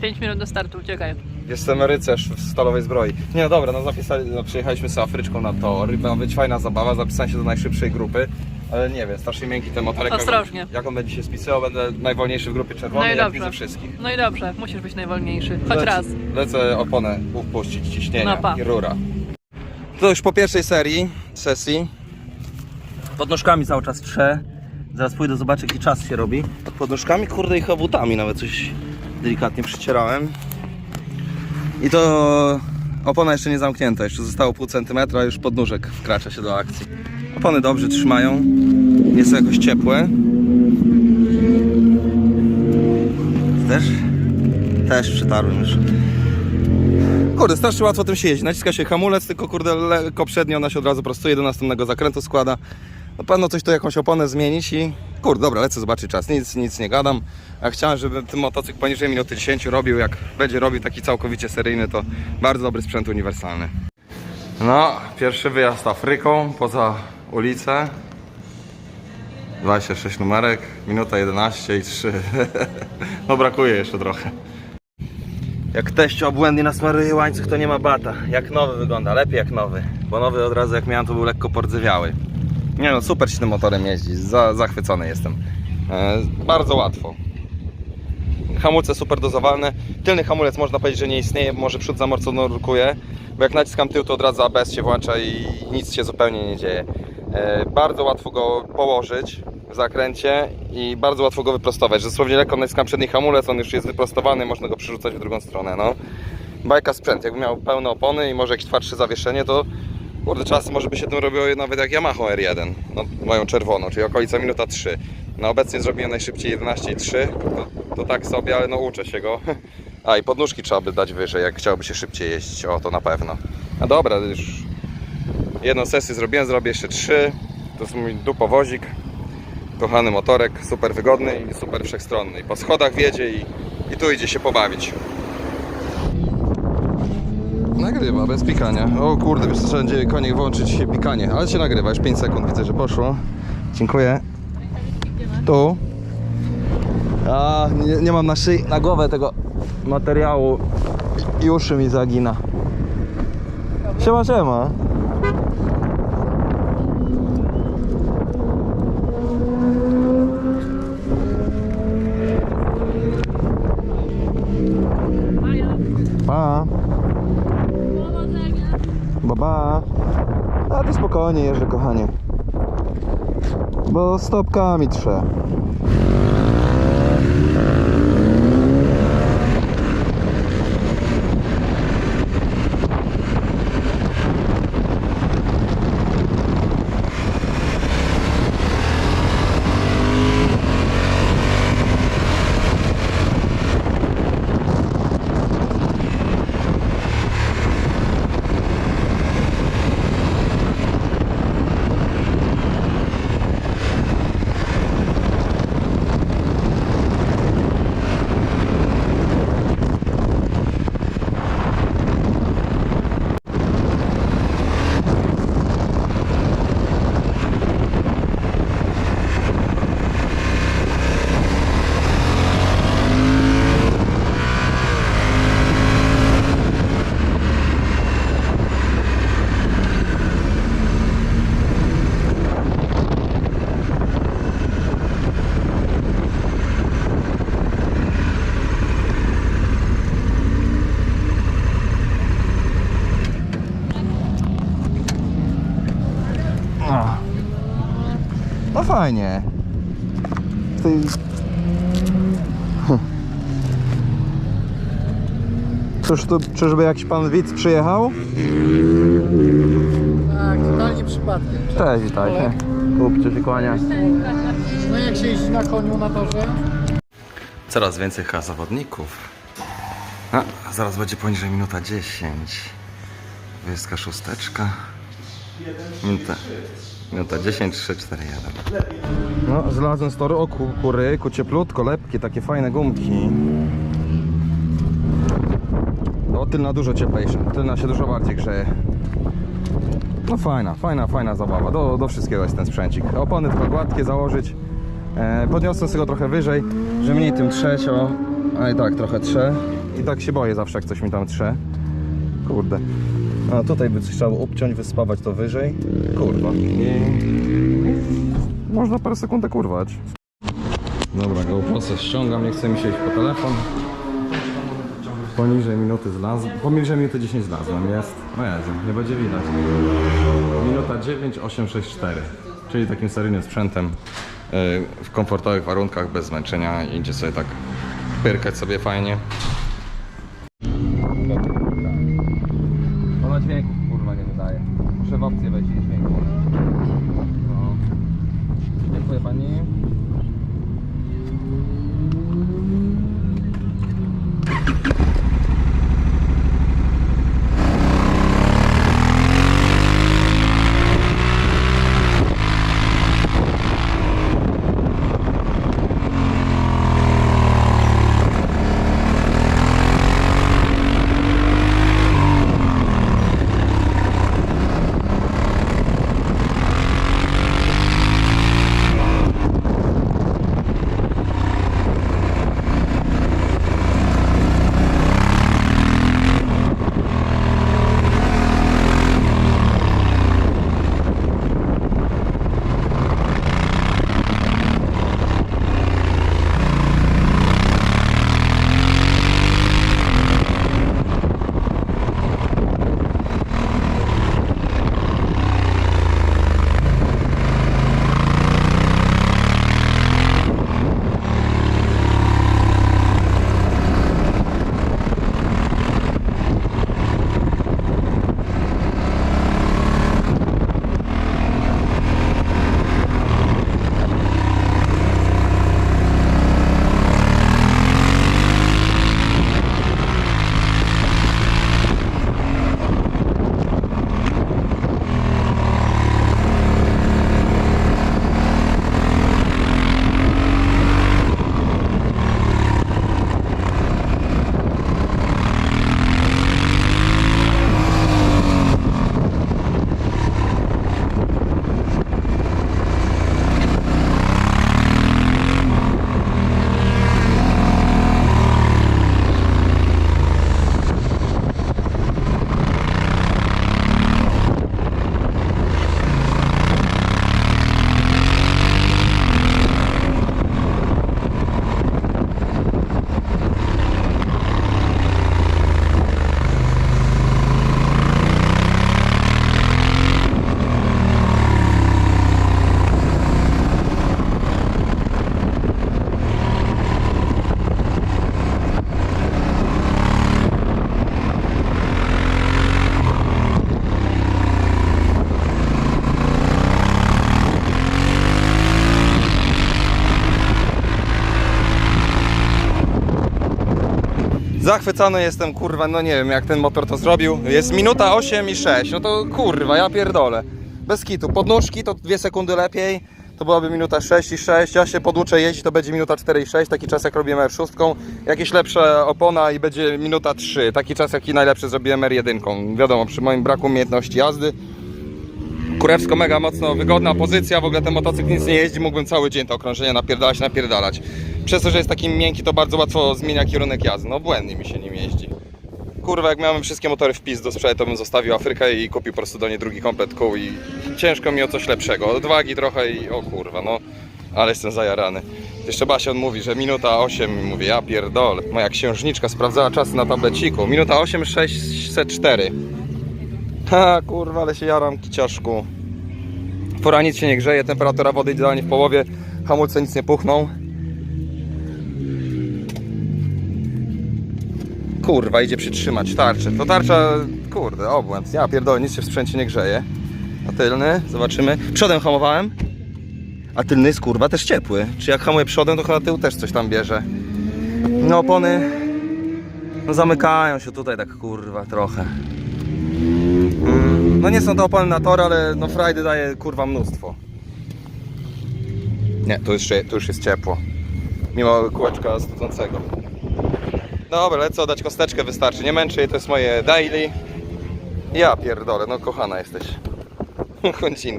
5 minut do startu, uciekaj. Jestem rycerz w stalowej zbroi. Nie, no dobra, no zapisali, no przyjechaliśmy z Afryczką na tor, ma być fajna zabawa, zapisałem się do najszybszej grupy, ale nie wiem, strasznie miękki ten motorek. Ostrożnie. Jak on będzie się spisywał, będę najwolniejszy w grupie No czerwonej, i jak dobrze. widzę wszystkich. No i dobrze, musisz być najwolniejszy. Choć Lec- raz. Lecę oponę upuścić ciśnienia No i rura. To już po pierwszej serii, sesji. Pod nóżkami cały czas trze. Zaraz pójdę zobaczyć jaki czas się robi. Pod nóżkami, kurde i chyba butami nawet coś delikatnie przycierałem. I to opona jeszcze nie zamknięta, jeszcze zostało pół centymetra, już podnóżek wkracza się do akcji. Opony dobrze trzymają, nie są jakoś ciepłe. Też? Też przytarłem już. Kurde, strasznie łatwo tym się jeździ. Naciska się hamulec, tylko kurde lekko przednio ona się od razu prostuje, do następnego zakrętu składa. No pewno coś tu jakąś oponę zmienić i kurde, dobra, lecę zobaczyć czas. Nic, nic nie gadam. A chciałem, żeby ten motocykl poniżej minuty 10 robił, jak będzie robił taki całkowicie seryjny, to bardzo dobry sprzęt uniwersalny. No, pierwszy wyjazd Afryką poza ulicę. 26 numerek, minuta 11 i 3. no brakuje jeszcze trochę. Jak teść obłędnie nasmaruje łańcuch, to nie ma bata. Jak nowy wygląda, lepiej jak nowy. Bo nowy od razu jak miałem, to był lekko pordzewiały. Nie no, super się tym motorem jeździ. Za, zachwycony jestem. E, bardzo łatwo. Hamulce super dozowalne. Tylny hamulec można powiedzieć, że nie istnieje, może przód zamorcowuje. Bo jak naciskam tył, to od razu ABS się włącza i nic się zupełnie nie dzieje. E, bardzo łatwo go położyć w zakręcie i bardzo łatwo go wyprostować. że Dosłownie lekko naciskam przedni hamulec, on już jest wyprostowany, można go przerzucać w drugą stronę. No. Bajka sprzęt, jakby miał pełne opony i może jakieś twardsze zawieszenie, to kurde, czasy może by się tym robiło nawet jak Yamaha R1, no, moją czerwoną, czyli okolica minuta 3. No obecnie zrobiłem najszybciej 11,3, to, to tak sobie, ale no uczę się go. A i podnóżki trzeba by dać wyżej, jak chciałby się szybciej jeździć, o to na pewno. No dobra, już jedną sesję zrobiłem, zrobię jeszcze trzy. To jest mój dupowozik. Kochany motorek, super wygodny i super wszechstronny. I po schodach wiedzie i, i tu idzie się pobawić. Nagrywa, bez pikania. O kurde, wiesz trzeba będzie konik włączyć pikanie, ale się nagrywa, już 5 sekund widzę, że poszło. Dziękuję. Tu. A, nie, nie mam na szyi, na głowę tego materiału uszy mi zagina. Siema, siema. Pa. Baba. A ty spokojnie jeżdżę, kochanie. Bo stopkami trze. Fajnie. Ty... Hm. Cóż tu, czyżby jakiś pan widz przyjechał? Tak, totalnie przypadkiem. Cześć, witajcie. Kupcie się kłania. No jak się jeździ na koniu na torze? Coraz więcej chyba zawodników. A, zaraz będzie poniżej minuta 10. Wyska szósteczka. Minuta, minuta 10, 3, 4, 1. No, znalazłem z toru. O ku- kuryku, cieplutko, lepkie, takie fajne gumki. O, tylna dużo cieplejsza. Tylna się dużo bardziej grzeje. No fajna, fajna, fajna zabawa. Do, do wszystkiego jest ten sprzęcik. Opony tylko gładkie założyć. E, podniosłem sobie go trochę wyżej, że mniej tym trzeć, o. A i tak trochę trze. I tak się boję zawsze, jak coś mi tam trze. Kurde. A tutaj by coś trzeba obciąć, wyspawać to wyżej. Kurwa. I... Można parę sekund tak urwać. Dobra, GoPro se ściągam, nie chce mi się iść po telefon. Poniżej minuty zlazłem, poniżej minuty 10 zlazłem, jest. No Jezu, nie będzie widać. Minuta 9,864, czyli takim seryjnym sprzętem yy, w komfortowych warunkach, bez zmęczenia idzie sobie tak pyrkać sobie fajnie. Ona dźwięków kurwa nie wydaje. Muszę w opcję wejść i dźwięku. No. Dziękuję pani. Zachwycony jestem, kurwa, no nie wiem jak ten motor to zrobił. Jest minuta 8 i 6, no to kurwa, ja pierdolę. Bez kitu. Podnóżki to 2 sekundy lepiej, to byłaby minuta 6 i 6. Ja się poduczę jeździć, to będzie minuta 4 i 6, taki czas jak robiłem R6. Jakieś lepsze opona i będzie minuta 3, taki czas jaki najlepszy zrobiłem R1. Wiadomo, przy moim braku umiejętności jazdy. Kurewsko mega mocno wygodna pozycja, w ogóle ten motocykl nic nie jeździ, mógłbym cały dzień to okrążenie napierdalać, napierdalać. Przez to, że jest taki miękki, to bardzo łatwo zmienia kierunek jazdy, no błędnie mi się nim jeździ. Kurwa, jak miałem wszystkie motory w pis do sprzedaży, to bym zostawił Afrykę i kupił po prostu do niej drugi komplet kół i ciężko mi o coś lepszego. Odwagi trochę i o kurwa, no. Ale jestem zajarany. Jeszcze Basia mówi, że minuta 8, mówię, ja pierdolę. Moja księżniczka sprawdzała czasy na tableciku. Minuta 8, 604. Ha, kurwa, ale się jaram, kiciaszku. Fora nic się nie grzeje, temperatura wody idealnie w połowie, hamulce nic nie puchną. Kurwa, idzie przytrzymać tarczę. To tarcza, kurde, obłęd. Ja pierdolę, nic się w sprzęcie nie grzeje. A tylny, zobaczymy. Przodem hamowałem, a tylny jest kurwa też ciepły. Czy jak hamuję przodem, to chyba tył też coś tam bierze. No opony, no zamykają się tutaj tak kurwa trochę. Mm, No nie są to opony na tor, ale no frajdy daje kurwa mnóstwo. Nie, tu już, tu już jest ciepło. Mimo kółeczka studzącego. Dobra, lecę oddać kosteczkę, wystarczy. Nie męczę jej, to jest moje daily. Ja pierdolę, no kochana jesteś. Końcinka.